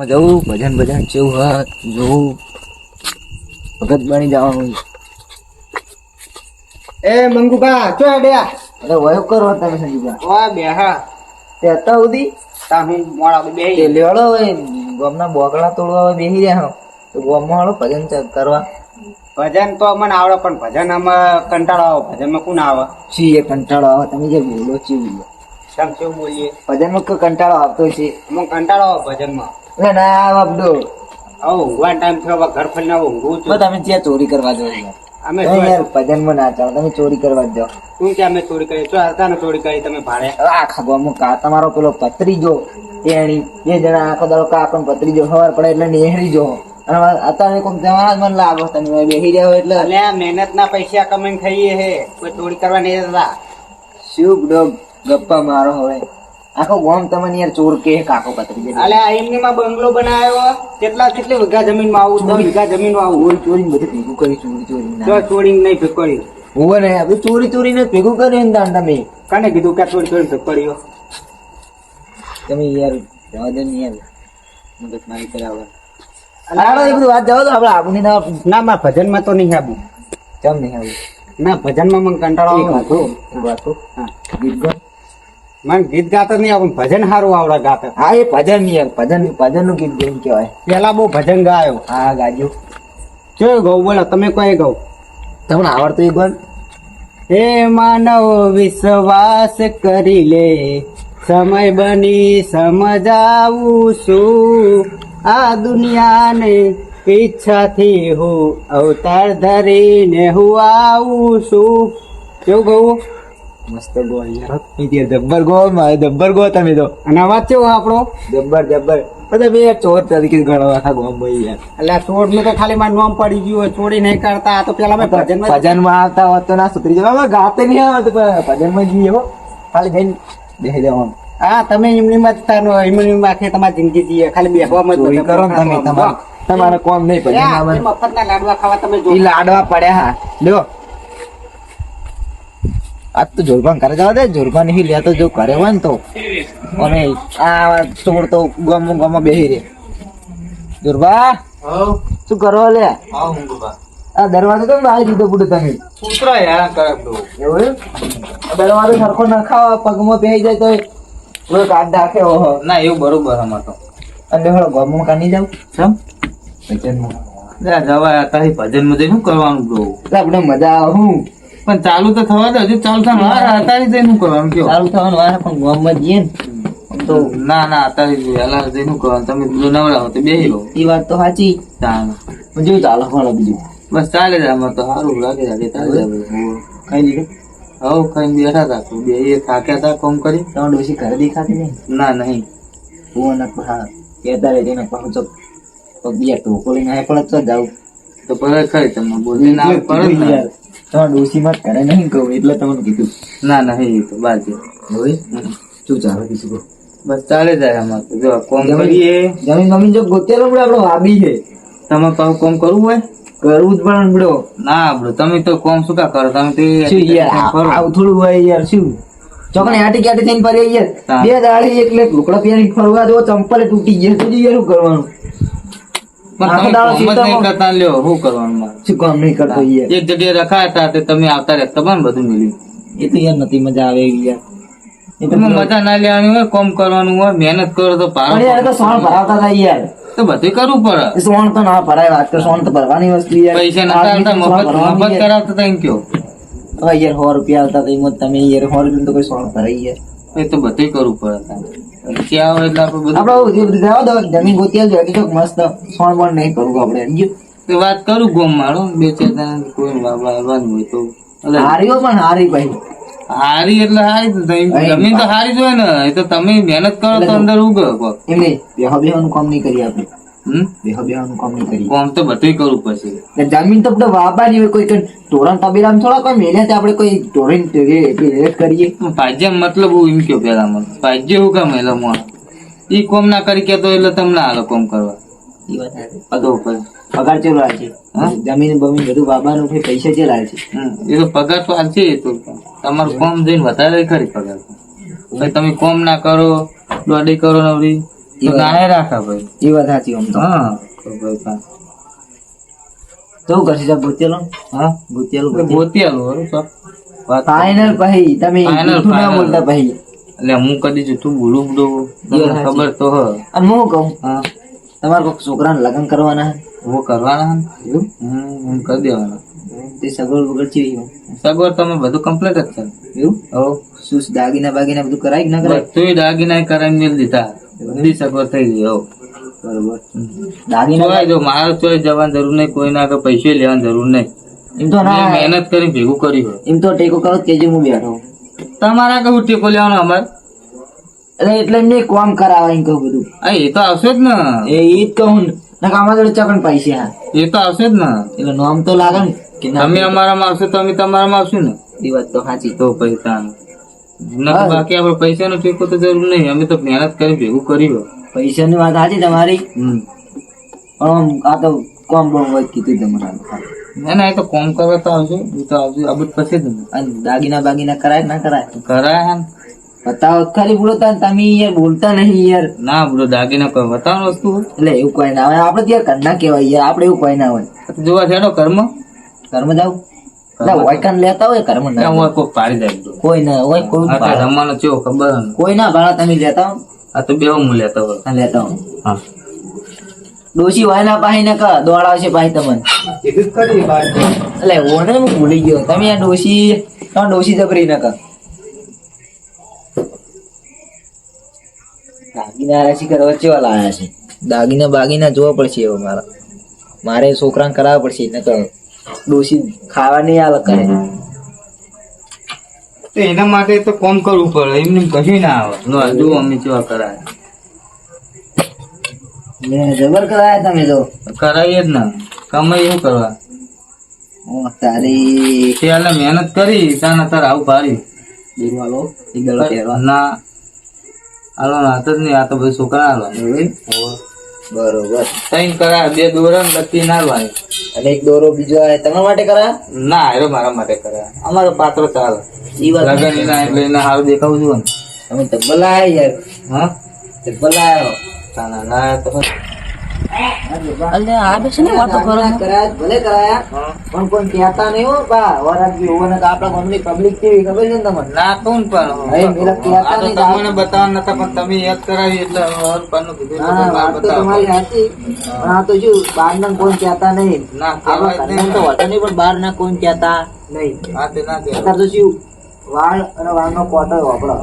હું જવું ભજન ભજન કેવું હત જોવું. ભગત બની જવાનું એ મંગુભા ચો બેહા. અરે વયો કરો તમે સંજીવા વા બેહા. તે હતા સુધી? તા મોડા બે તે લેવડો હોય ગોમના બોકડા તોડવા બેહી રહ્યા તો ગોમમાં હાલો ભજન કરવા. ભજન તો મને આવડે પણ ભજન આમાં કંટાળો આવે. ભજનમાં કોણ આવે? સી એ કંટાળો આવે. તમે જે બોલો ચી તમે કેવું બોલીએ. ભજનમાં કંટાળો આવતો છે? અમુક કંટાળો આવે ભજનમાં. ના આવ અબડો હવે ઊંઘવાનો ટાઈમ થયો ઘર ફરીને આવો ઊંઘવું છું. તમે ત્યાં ચોરી કરવા જાઓ અમે યાર ભજનમાં ના ચાલો તમે ચોરી કરવા જ જાઓ. શું કે અમે ચોરી કરી ચો હતા ચોરી કરી તમે ભાડે આખા ગામમાં કા તમારો પેલો પત્રીજો એણી બે જણા આખો દાડો કાકો ને પત્રીજો ખબર પડે એટલે નેહરી જો. અત્યારે કોઈ જવાના જ મને લાગો તમે બેસી એટલે. એટલે મહેનત ના પૈસા કમાઈને ખાઈએ હે. કોઈ ચોરી કરવા નહીં જતા. શું ડોગ ગપ્પા મારો હવે? આખો ગામ તમને યાર ચોર કે કાકો પત્રીજો અલે આ એમની માં બંગલો બનાવ્યો? કેટલા કેટલી વીઘા જમીનમાં આવું? દસ વીઘા જમીનમાં આવું? ચોરી ચોરી બધું ભેગું કરી ચોરી ચોરી ના ચોરી નહીં ભેગોડી હોવે ને હવે ચોરી ચોરી ને ભેગું કર્યું ને દાંડા મેં કને કીધું કે ચોરી ચોરી ભેગોડીઓ તમે યાર જવા દે ને યાર. મગજ મારી કરાવે અલાડો એ બધું વાત જવા દો આપણે આબુની ના ના ભજનમાં તો નહીં આબુ. કેમ નહીં આવ્યું ના ભજનમાં મને કંટાળો આવ્યો હતો વાતો હા. ગીત ગો મને ગીત ગાતા નહીં આવે ભજન સારું આવડે ગાતા. હા એ ભજન નહીં ભજન ભજનનું ગીત જેમ કહેવાય. પેલા બહુ ભજન ગાયો. હા ગાજો. જોયું ગૌ બોલો તમે કોઈ ગૌ? તમને આવડતું એક ગણ હે માનવ વિશ્વાસ કરી લે. સમય બની સમજાવું છું. આ દુનિયાને ઈચ્છાથી હું અવતાર ધરીને હું આવું છું. કેવું ગૌ? મસ્ત ગો યાર. જબ્બર ગો મારે જબ્બર ગો તમે તો અને અવાજ કેવો આપણો? જબ્બર જબ્બર. બધા બે ચોર તરીકે ગણો આખા ગોમ ભાઈ યાર. એટલે ચોરનું તો ખાલી મારું નામ પડી ગયું ચોરી નહીં કરતા આ તો પેલા મેં ભજન ભજનમાં આવતા હોત તો ના સુધરી જવા ગાતે નહીં આવતું ભજનમાં જઈએ હો. ખાલી જઈને બેસી જવાનું હા તમે એમની માં તાનો એમની માં તમારી જિંદગી જીએ. ખાલી બેસવામાં ચોરી કરો તમે તમારે. તમારે કોમ નહીં પડે મફત ના લાડવા ખાવા તમે લાડવા પડ્યા હા. લ્યો. આજ તો જોરભાન કરે જવા દે જોરભાન નહીં લેતો જો કરે હોય ને તો. અમે આ ચોર તો ગમ ગમ બેહી રે જોરબા શું કરો લે? આ દરવાજો તો બહાર દીધો બુડો તમે? કૂતરો યાર કરે એવું દરવાજો સરખો નખાવ પગમાં બેહી જાય તો ઓલો કાઢ નાખે ઓહો. ના એવું બરોબર અમાર તો. અને હળો ગમમાં કાઢી જાવ સમ ભજનમાં. જવા તારી ભજનમાં શું કરવાનું બ્રો આપણે મજા આવે. હું પણ ચાલુ તો થવા દે હજુ ચાલુ થવાનું અતારી જઈને કરવાનું કયો ચાલુ થવાનું વાર પણ ગામમાં જઈએ તો ના ના અત્યારે વહેલા જઈને કરવાનું તમે નવરા હો તો લો એ વાત તો સાચી. ચાલો પણ ચાલો ફળો બીજું. બસ ચાલે જ આમાં તો સારું લાગે લાગે ચાલે જ કઈ નહીં હવ કઈ બેઠા હતા તો બે એ થાક્યા હતા કોમ કરી. તમારે ડોસી ઘરે દેખાતી નહીં? ના નહીં. હું અને હા કહેતા રહેજે ને પહોંચો તો બીજા ટોકો લઈને આવે પણ તો જાવ તો પડે ખરી તમને બોલીને આવે પડે જ ને તમારે ડોસી માં કરે નહીં કહું એટલે તમને કીધું. ના ના એ તો બાજુ હવે? શું ચાલે કીધું બસ ચાલે જાય અમારે જો કોમ કરીએ. જમીન મમ્મી જો ગોતેલો પડે આપણો વાબી છે. તમે પાછું કોમ કરવું હોય? કરવું જ પણ બડો ના આપડે તમે તો કોમ શું કા કરો? તમે તો. આવું થોડું હોય યાર શું? ચોકડી આટી કાટી થઈને ફરી યાર. બે દાડી એટલે લુકડા પહેરીને ફરવા દો ચંપલ તૂટી ગયા સુધી યાર શું કરવાનું? પણ તમે કોમ નહીં કરતા લ્યો શું કરવાનું મારે? શું કામ નહીં કરતો એક જગ્યાએ રખાયા હતા તે તમે આવતા રહેતા પણ બધું મળ્યું એ તો યાર નથી મજા આવે યાર. એ મજા ના લેવાની હોય કોમ કરવાનું હોય મહેનત કરો તો પારો યાર તો સોણ ભરાવતા હતા યાર. તો બધું કરવું પડે. સોન સોણ તો ના ભરાય વાત કરો સોણ તો ભરવાની વસ્તુ યાર. પૈસા નતા આવતા મફત. કરાવતા હતા એમ કયો? યાર સો રૂપિયા આવતા હતા એમાં તમે યાર સો રૂપિયા તો કોઈ સોણ ભરાય યાર. એ તો બધું કરવું પડે એટલે આપણે બધું? જમીન ગોતી આવજો હજી તો મસ્ત સોણ પણ નહીં કરવું આપણે સમજ્યો? વાત કરું ગોમ મારો બે ચાર જણા કોઈ વાવવા હોય તો. હારીઓ પણ હારી ભાઈ. હારી એટલે હારી જમીન તો હારી જ હોય ને એ તો તમે મહેનત કરો તો અંદર ઉગે. એમ નહીં બેહો કામ નહીં કરીએ આપણે. કામ તો બધું કરવું પડશે. જમીન તો બધા વાપરી હોય કોઈ ધોરણ થોડા કોઈ મેલ્યા તે આપણે કોઈ ધોરણ કરીએ. ભાજ્ય મતલબ હું એમ કયો પેલા મને ભાજ્ય હું કામ ના કરી કેતો એટલે તમને હાલો કોમ કરવા. એ પગાર ચેલો છે? જમીન બમીન બધું બાબાનું પૈસા ચેલા છે? એ તો પગાર તો આલશે એ તો. તમારું કોમ જઈને વધારે ખરી પગાર. તમે કોમ ના કરો દોડી કરો નવરી. રાખા ભાઈ. એ વાત સાચી આમ તો. હા. ભાઈ કા તો કરશે સાહેબ ભૂતેલું હા ભૂતેલું તો ગોતી આલો બરોબર સર વાત ફાઇનલ પછી તમે જૂઠું ના બોલતા ભાઈ એટલે હું કદી જૂઠું બોલું એ ખબર તો હ અને હું કહું હા. તમારે કોઈક છોકરાને લગ્ન કરવાના હું કરવાના હે એવું? કરી દેવાના. તે સગવડ વગર છે સગવડ તમે બધું કમ્પ્લીટ જ છે. એવું? હો. શું દાગીના બાગીના બધું કરાય કે ના કરાય? બધું દાગીના કરાવી મેલ દીધા. બધી સગવડ થઈ ગઈ હો. બરોબર. દાગીના જો મારે ચોય જવાની જરૂર નહીં કોઈ ના પૈસે લેવાની જરૂર નહીં. એમ તો ના મહેનત કરી ભેગું કર્યું હોય. એમ તો ટેકો કરો કે જે હું બેઠો. તમારા કહું ટેકો લેવાનો અમારે? એટલે એટલે એમને કોમ કરાવે એમ કહું બધું. એ તો આવશે જ ને. એ જ કહું ને. આમાં જોડે ચકન પૈસા. એ તો આવશે જ ને. એટલે નામ તો લાગે ના. તમે અમારામાં આવશો તો અમે તમારામાં આવશું ને? એ વાત તો સાચી તો પૈસા નકર બાકી આપણે પૈસાનો ટેકો તો જરૂર નહીં. અમે તો મહેનત કરી ભેગું કર્યું. પૈસાની વાત સાચી તમારી? પણ આ તો કોમ બોમ હોય કીધું તમને ના ના એ તો કોમ કરવા તો આવશે એ તો આવશે આ બધું પછી જ દાગીના બાગીના કરાય ના કરાય? કરાય બતાવો ખાલી બોલતા ને તમે યાર બોલતા નહીં યાર. ના બોલો દાગીના કોઈ બતાવવાનું વસ્તુ એટલે એવું કોઈ ના હોય. આપડે ત્યાં કરના કેવાય યાર? આપડે એવું કોઈ ના હોય. તો જોવા છે કર્મ. ઘરમાં જાવ એટલે લેતા હોય ઘરમાં ના પાડી જાય કોઈ ના હોય કોઈ રમવાનો ચો ખબર કોઈ ના ભાડા તમે લેતા આ તો બે હું લેતા હોય લેતા હો. હા. ડોશી હોય ના પાહી ને કા દોડાવશે પાહી તમને. એટલે ઓને હું ભૂલી ગયો. તમે આ ડોશી તમે ડોશી જબરી ના કા. દાગીના રાશિ કરવા ચેવા લાયા છે? દાગીના બાગીના જોવા પડશે એવો મારા. મારે છોકરાને કરાવવા પડશે ને ડોશી ખાવા નહીં આલે કરે તો એના માટે તો કોમ કરવું પડે એમને એમ કશું ના આવે. જો અમે કેવા કરાય. જબર કરાયા તમે તો? કરાવીએ જ ને. કમાઈ એવું કરવા? ઓ, તારી ત્યારે મહેનત કરી તાના તાર આવું પાડી દેવાલો ના હાલો ના જ નહીં આ તો બધું છોકરા એમ? બરોબર. ત્રણ કરા બે દોરા ને લકી ના હાલવાની અને એક દોરો બીજો આવે તમારા માટે કરા? ના હારો મારા માટે કરા. અમારો પાત્રો ચાલ. ઈ વાત લગન એના એટલે એના હારું દેખાવું છું તમે તબ્બલ આવ્યા યાર. હા? તબ્બલ ભલા આવ્યો ના તો પછી અલે આ બેસે ને વાતો કરો. કરાયા ભલે કરાયા. પણ કોઈ કહેતા નહીં હો બા વરાત હોવાને તો આપણા ગામની પબ્લિક કેવી ખબર છે ને તમને? ના કોણ પણ હવે પેલા કહેતા નહીં તમને બતાવવા નતા પણ તમે યાદ કરાવી એટલે હર પારનું કીધું એટલે હા મારે વાત તો તમારી સાચી. પણ આ તો શું બહાર ના કોઈ કહેતા નહીં? ના કહેવાય તો નહીં પણ બહાર ના કોઈ કહેતા નહીં? હા તે ના કહેવાય. તો શું વાળ અને વાળનો કોટો વાપરો.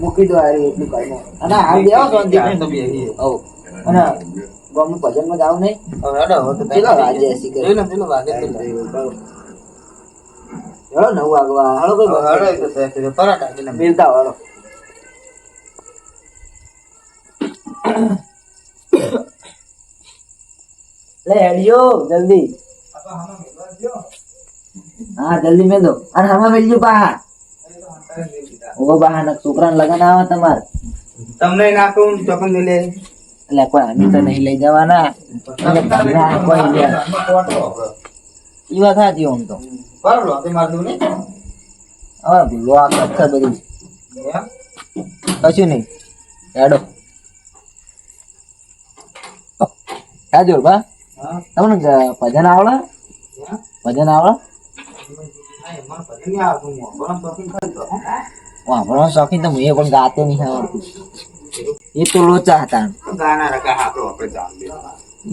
મૂકી દો હારી એટલું કઈ અને હાલ દેવા શાંતિ અને ગામનું ભજનમાં જાવ નહીં. હેડો, તો કરે? પેલો વાગે. હેળો નવ વાગવા. હેળો કોઈ હેડો, પરાઠા મિલતા લે હેડ્યો જલ્દી. હા જલ્દી મેં દો અને હમણાં મેલજો પાહા ઓ બહાર ના છોકરાને લગન આવે તમારે. તમને નાખું ચોકન મેલે. એટલે કોઈ અમે તો નહીં લઈ જવાના. કોઈ ઈ વાત સાચી આમ તો. હવે ભૂલો આ કચ્છ બધું. કશું નહીં. હેડો. હા જોર બા. તમને ભજન આવડે? ભજન આવડે. વાપરવાનો શોખીન તો હું પણ ગાતો નહીં આવડતું. એ તો લોચા હતા.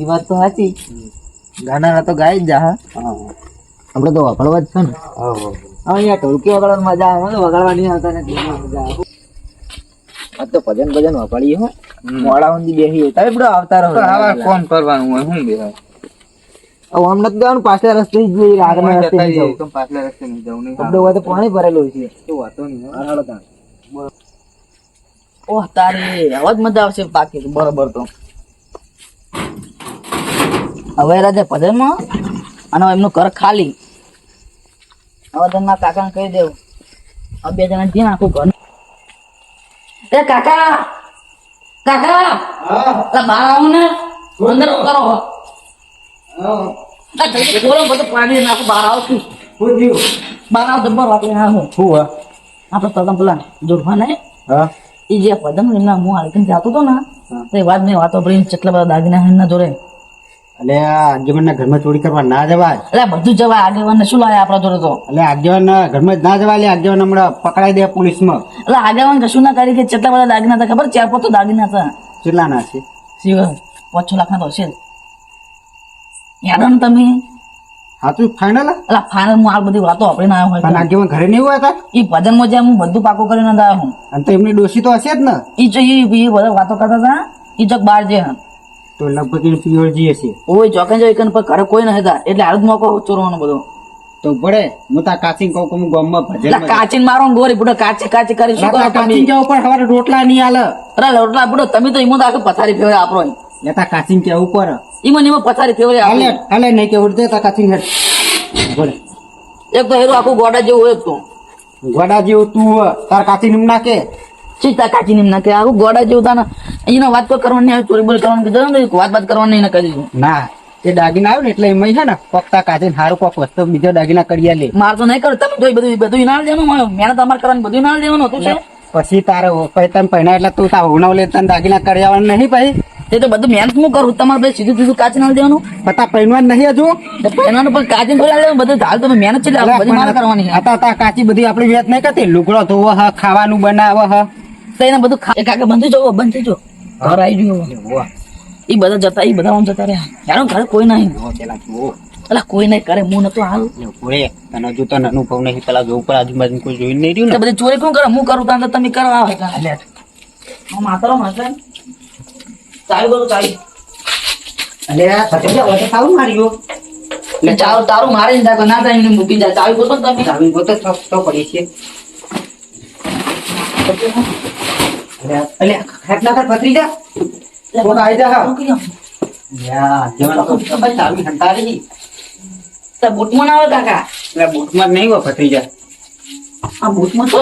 એ વાત તો સાચી. ગાના તો ગાઈ જ જા આપણે તો વગાડવા જ છે ને. અહીંયા ઢોલકી વગાડવાની મજા આવે મને વગાડવા નહીં આવતા નથી મજા આવે. આ તો ભજન ભજન વગાડીએ હો. મોડા ઊંધી બેસીએ તમે બધો આવતા રહો. તો કોણ કરવાનું હોય શું બે હવે આમ નથી જવાનું પાછલા રસ્તે જ જઈએ આગળના રસ્તે જવું. પાછલા રસ્તે નહીં જવું નહીં તો પાણી ભરેલું છે. તો વાતો નહીં હાલો તાણ. ઓહ તારી અવાજ મજા આવશે પાકી બરોબર તો. હવે રાજા ભજનમાં અને એમનું ઘર ખાલી. હવે તેમના કાકાને કહી દેવું. હવે બે જણા ત્યાં આખું ઘર. એ કાકા! કાકા! અલા બહાર આવું ને. અંદર કરો. બધું પાણી નાખું બહાર આવો છું. બહાર આવો જબ્બર વાપરી હા હું. આપણે તો પેલા જોડવા નહીં હા? એ જે પદમ એમના હું હાલકીને જાતો હતો ને. તો એ વાત મેં વાતો પડી કેટલા બધા દાગીના એમના જોડે. એટલે આ આગેવાનના ઘરમાં ચોરી કરવા ના જવાય. એટલે બધું જવાય આગેવાન શું લાવે આપણા જોડે તો? એટલે આગેવાનના ઘરમાં જ ના જવાય એટલે આગેવાન હમણાં પકડાઈ દે પોલીસમાં. એટલે આગેવાન કશું ના કરી કે કેટલા બધા દાગીના હતા ખબર? ચાર પાંચ તો દાગીના હતા. કેટલા ના છે? શિવ પાંચ છ લાખના તો હશે યાદ તમે? સાચું ફાઇનલ એટલે ફાઇનલ હું આ બધી વાતો આપણે ના પણ હોય આગેવાન ઘરે નહીં હોય હતા એ ભજનમાં જે હું બધું પાકું કરીને આવ્યો અને તો એમની ડોશી તો હશે જ ને. એ જો એ એ બધા વાતો કરતા હતા એ ચોક બહાર જે તો લગભગ એને પિયોરજી હશે. ઓય ચોકે જો એકન પર ઘરે કોઈ ન હતા એટલે હાલ જ મોકો ચોરવાનો બધો. તો પડે હું તા કહું કે હું ગામમાં ભજન કાચીન મારો ગોરી બુડો કાચી કાચી કરી શું રોટલા નહીં હાલે અરે લોટલા બુડો તમે તો ઈમો તો આખી પથારી ફેવરે આપણો લેતા કાચી કેવું પર ઈમો ઈમો પથારી ફેવરે હાલે હાલે નહીં કેવું દે તા કાથી હેડ. બોલે. એક તો હેરો આખું ગોડા જેવું હોય તો. ગોડા જેવું તું તાર કાચી નિમ નાખે? ચીતા કાચી નિમ નાખે? આખું ગોડા જેવું તાના. એના વાત તો કરવાની આવે ચોરી બોલ કરવાની કીધું ને વાત વાત કરવાની કરી દીધું. ના એ દાગીના આવ્યો ને એટલે એમાં છે ને પકતા કાચી હારું કોક વસ્તુ બીજો દાગીના કરી લે માર તો નહીં કરું તમે જોઈ બધું બધું ના દેવાનું મહેનત અમારે કરવાની બધું ના દેવાનું હતું છે પછી તારે પછી તમે પહેણા એટલે તું તાર ઉણાવ લે તને દાગીના કરી આવવાનું નહીં પછી તે તો બધું મહેનત હું કરું તમારે ભાઈ સીધું સીધું કાચ ના દેવાનું? પતા પહેરવાનું નહીં હજુ. પહેરવાનું પણ કાચી થોડી આવે બધું હાલ તમે મહેનત છે બધી મારે કરવાની હતા હતા કાચી બધી આપણી મહેનત નહીં કરતી. લુગડો ધોવો હ ખાવાનું બનાવો હ. તેને બધું ખા- કાકા બંધ થઈ બંધ થઈ ઘર આવી ગયો. એ બધા જતા એ બધા આમ જતા રહ્યા. યાર ઘર કોઈ નહીં. પેલા કોઈ નહીં કરે હું નતો હાલ. કોઈ તને જો તને અનુભવ નહીં. પેલા જો ઉપર આજુબાજુ કોઈ જોઈ નહીં રહ્યું ને. બધી ચોરી કોણ કરે? હું કરું ત્યાં તમે કરવા આવે માતરો માત્ર પટેલા માર્યો. એટલે ચાવું તારું મારે જ નાખો ના થાય એને મૂકી જાય. ચાવી બોલો તમે. ચાવી ગો તો તો તો પડી છે. એટલે ખાટલા પર પથરી જા. કોક આઈ જા હા. મૂકી જાઓ. યા જવાન તો તો ભાઈ ચાવી હંતારી તો બૂટમાં ના આવે કાકા. એટલે બૂટમાં નહીં હોય પથરી જા. આ બૂટમાં તો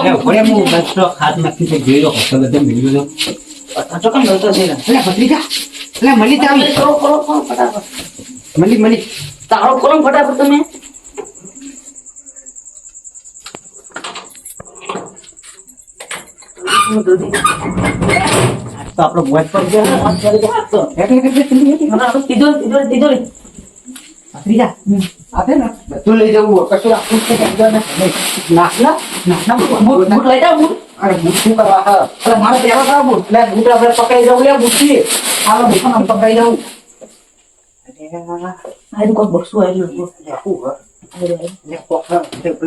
હાથ નાખી તો લો હોટલ બધે મેળ્યું અચ્છા કેમ નતો છે? એટલે કરો કરો કરો ફટાફટ. તારો ફટાફટ તમે. તો આપણો મોજ પર ગયા. એટલે તિજોરી કીધો તિજોરી પથરી જા આપે ને બધું લઈ. જવું હોય. કશું રાખવું છે કે અંદર નાખ ના નાખ ના બુટ બૂટ બૂટ લઈ જાઓ બૂટ અરે બુટ શું કરવા હા અરે મારે પહેલા કાં બૂટ એટલે બુટ આપણે પકડી જવું લે બુટથી હાલો બૂટ આમ પકડી જવું આ તો કોઈ બક્સું આવી ગયું. યાકુ હ લે પોખર તે તે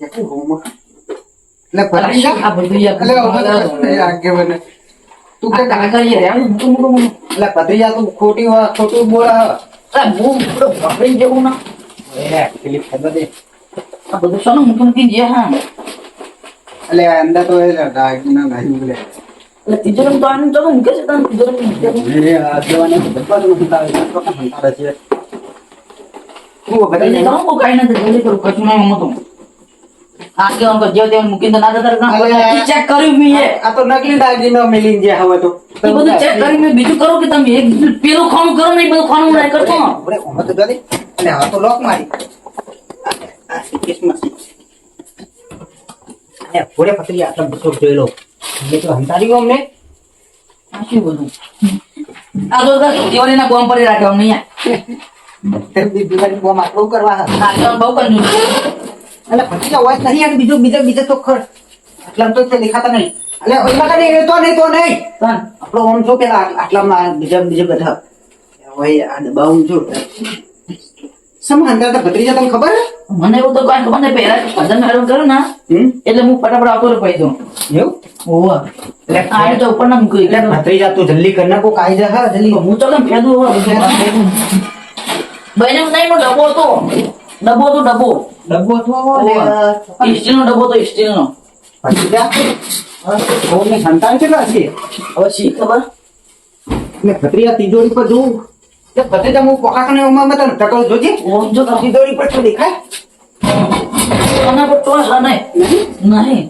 યાકુ હોમ એટલે પકડી જા. આ બધું યાર એટલે તું કે આ કાકા યાર યાર મોટું મોટું મોટું. એટલે પતરી ખોટી ખોટું બોલા બધું શાનું મૂકી મૂકી જે હા. એટલે અંદર તો એ દાગીના નહીં બોલે એટલે તિજોરી તો આને ચલો મૂકે છે તને તિજોરી મૂકે એ આ જવાને બધા તો છે તો પણ હંતારે છે તું એટલે બતાઈ તો હું કાંઈ નથી જલ્દી કરું કશું નહીં મતો તો આ કે અંકો જે તે મૂકીને તો ના જતા અરે. ચેક કર્યું મેં એ આ તો નકલી દાગીનો મિલિંગ જે હવે તો. એ બધું ચેક કરી મે. બીજું કરું કે તમે એક પેલું ખાણું કરો ને બધું ખાણું નહીં કરતો આપણે ઉમર તો એટલે હવે તો લોક મારી. આ સિકેશમાં એ પકડી આટલા બસો જોઈ લો. મેં તો હંતારી ગયો અમને. શું બધું? આ તો દિવાળીના ગોમ પર રાખ્યા નહીં બીજું બોમ આટલું કરવા બહુ કંજૂસ એટલે પછી અવાજ નહીં આવે બીજો બીજો બીજો તો ખર. આટલા તો તે દેખાતા નહીં. એટલે ઓલા કને તો નહીં તો નહીં. તન આપણો ઓમ છો પેલા આટલામાં બીજા બીજા બધા. બહુ આ દબાવું છું. સમ અંદર તો ભત્રીજા તમને ખબર મને એવું તો કાંઈ ખબર નહીં પહેલા ભજન મેળવ કર્યું ને એટલે હું ફટાફટ આવતો રહ્યો પૈસો એવું? ઓવા એટલે તો ઉપર ના મૂકી એટલે ભત્રીજા તું જલ્દી કર નાખો કાઈ જા જલ્દી હું તો કેમ ફેદું હોવા બહેને નહીં નો ડબ્બો હતો. ડબ્બો તો ડબ્બો. ડબ્બો તો સ્ટીલ નો ડબ્બો તો સ્ટીલ નો ભત્રીજા સંતાન કેટલા છે? હવે શી ખબર? એટલે ભત્રીજા તિજોરી પર જોઉં. એટલે ભત્રીજા હું પોકાકને ઉમા મત ટકલ જોજે. ઓમ જો તમે તિજોરી પર તો દેખાય? આના પર ટોસ હા નહીં. નહીં.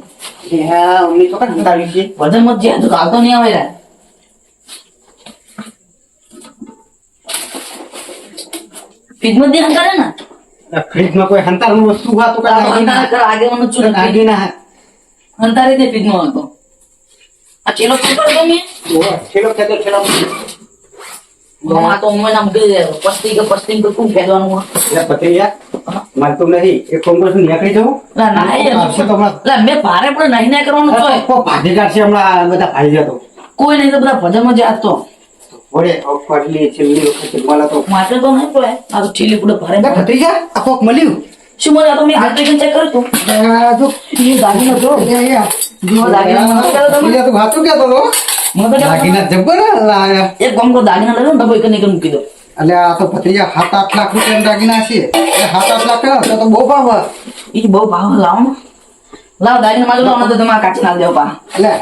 એ હા તો કાંઈ સંતાડ્યું છે. વજન મત જે તો આવતો નહીં આવે યાર ફ્રીજમાં ને? કોઈ હંતારનું વસ્તુ તો આગેવાનું છું ને તે ફ્રીજમાં હતો આ ચેલો શું કરો તમે છેલ્લો ખેતો છેલ્લો આ તો ઉંમર ના મૂકી દે પસ્તી કે પસ્તી કે શું ફેરવાનું? એટલે ભત્રીજા મારતું નથી કોમ કરશું નીકળી જવું લા, ના, એ તો મેં ભારે પણ નહીં ના કરવાનું તો ભાગીદાર છે હમણાં બધા ભાઈ જતો કોઈ નહીં તો બધા ભજનમાં જ તો વડે ફાટલી છેલ્લી વખતે મળે તો માટે તો નહીં તો આ તો ઠીલી પૂડે ભારે ભત્રીજા આ કોક મળ્યું શું મને આ તો હાથ ચેક કરો તું? જો એ દાગીનો જો. તો કહેતો તમે. બીજા તું વાતો કહેતો તો દાગીના જબ્બર લાયા. એક કામ દાગીના લઈ લો એક ને મૂકી દો. એટલે આ તો ભત્રીજા સાત આઠ લાખ રૂપિયા દાગીના છે. એ સાત આઠ લાખ તો તો બહુ ભાવ. એ બહુ ભાવ લાવો ને. લાવ દાગીના લાવો તો તમારે કાચી નાખ દેવો પા. એટલે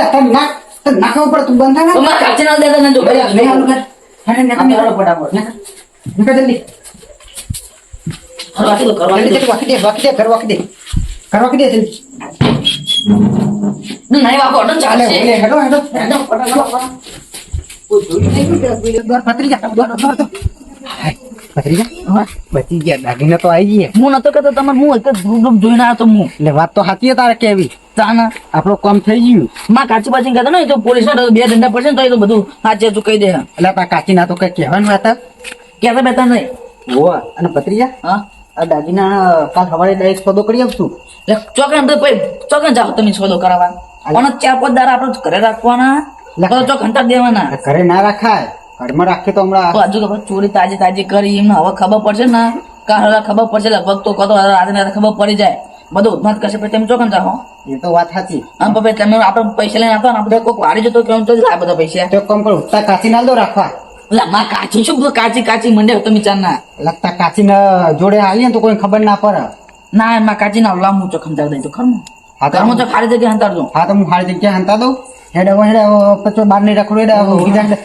યાર તને નાખ તને નાખવા પડે તું બંધ તમારે કાચી નાખ દેતા ને જો હાલું કર. જલ્દી. દો કરવાથી જલ્દી, જલ્દી, વાકી દે, વાકી દે, વાકી દે, જલ્દી. દો નહીં વાપો અડો હાલે, હેડો, હેડો. હેડો, આપણો કામ થઈ ગયું. માં કાચી પાછી કહેતો ને તો પોલીસ બે ધંધા પડશે ને તો એ તો બધું હાચે તું કહી દે. એટલે તા કાચી ના તો કઈ કહેવાનું હતા કહેતા બેતા નહીં. અને પત્રીજા હા. આ દાગીના કાલ સવારે ડાયરેક્ટ સોદો કરી આવશું. ચોકન તો પછી ચોકન જાઓ તમે સોદો કરાવવા. અને ચાર પાંચ દાડા આપણે ઘરે રાખવાના. તો ચોક હંતા દેવાના. ઘરે ના રાખાય. ઘરમાં રાખીએ તો હમણાં હજુ ખબર ચોરી તાજી તાજી કરી એમને હવે ખબર પડશે ને. કાલ ખબર પડશે લગભગ તો કહો રાતે રાતે ખબર પડી જાય. બધું ઉધમાત કરશે પછી તમે ચોકન જાઓ એ તો વાત સાચી. આમ પછી તમે આપણે પૈસા લઈને આપો ને આપણે કોઈક વાડી જતો કેમ તો આ બધા પૈસા. તો કામ કરું કાચી ના દો રાખવા. એટલે માં કાચી શું બધું કાચી કાચી મંડે તમે ચાર ના? લગતા કાચી જોડે આવીએ ને તો કોઈ ખબર ના પડે. ના એમાં કાચી ના લાવ હું ચોખમ ચાલ દઈ તો ખરું હા તો ઘરમાં તો ખાલી જગ્યા હંતાડજો હા તો હું ખાલી જગ્યા હંતા દઉં. હેડે હું હેડે પછી બહાર નહીં રખડું હેડે બીજા.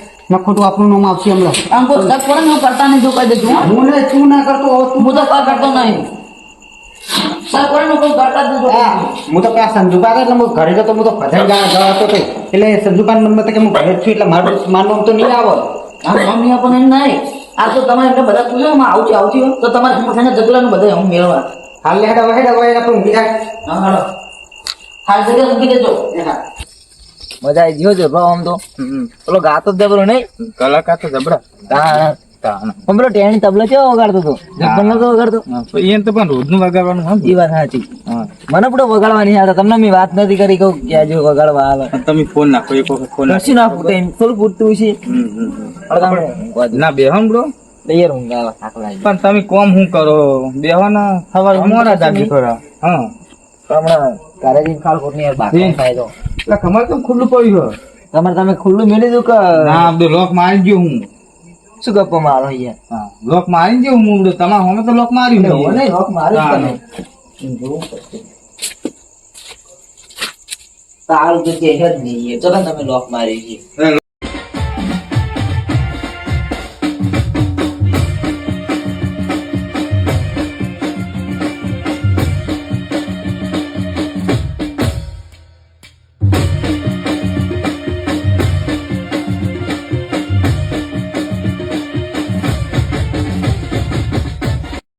ખોટું આપણું નામ આવશે હમણાં આમ કોઈ દસ પડે હું કરતા નહીં જો કહી દેજો હું. ને તું ના કરતો હું તો કા કરતો નહીં. ને હા. હું તો પેલા સંજુપા એટલે હું ઘરે જતો હું તો ભજન ગા ગયો હતો. એટલે સંજુપા નંબર કે હું ઘરે છું એટલે મારું મારું તો નહીં આવે. આમ મમ્મી આપણને એમ નહીં. આ તો તમારે એટલે બધા પૂછો ને આવતી આવતી હોય તો તમારે હંમેશા જગલાનું બધા હું મેળવા. હાલ લે હેડા હેડા હોય આપણે ઊંઘી જાય હા હાલો. હાલ જગ્યા મૂકી દેજો હા. મજા આવી ગયો છે ભાવ આમ તો. પેલો ગાતો જબરો નહીં? કલાકાર તો જબરા. તાણ. પણ ટેણી તબલો કેવો વગાડતો હતો? જબ્બર નતો વગાડતો એ તો પણ રોજનું વગાડવાનું હા એ વાત સાચી. મને પણ વગાડવાની હતા તમને મેં વાત નથી કરી કહું કે આજે વગાડવા આવે. તમે ફોન નાખો એક વખત ફોન નાખો. ના ફૂટે એમ થોડું ફૂટતું છે. ના બેહો બ્રો યાર ઊંઘ આવે. પણ તમે કોમ હું કરો? બેહવાના સવાર મોડા જાગી થોડા હા. હમણાં ઘરે જઈને ખાલ ખોટ યાર બાકી થાય તો. એટલે કમર તો ખુલ્લું પડ્યું તમારે તમે ખુલ્લું મેલી દઉં કે ના બધું લોક મારી ગયો હું. શું ગપ્પો મારો અહીંયા લોક મારી જેવું હું તમારે હોમે તો લોક માર્યું એટલે મને રોક મારું જ હા. તમે જોવું પડશે. તારું તો કે જ નહીં. ચલો તમે લોક મારી છે.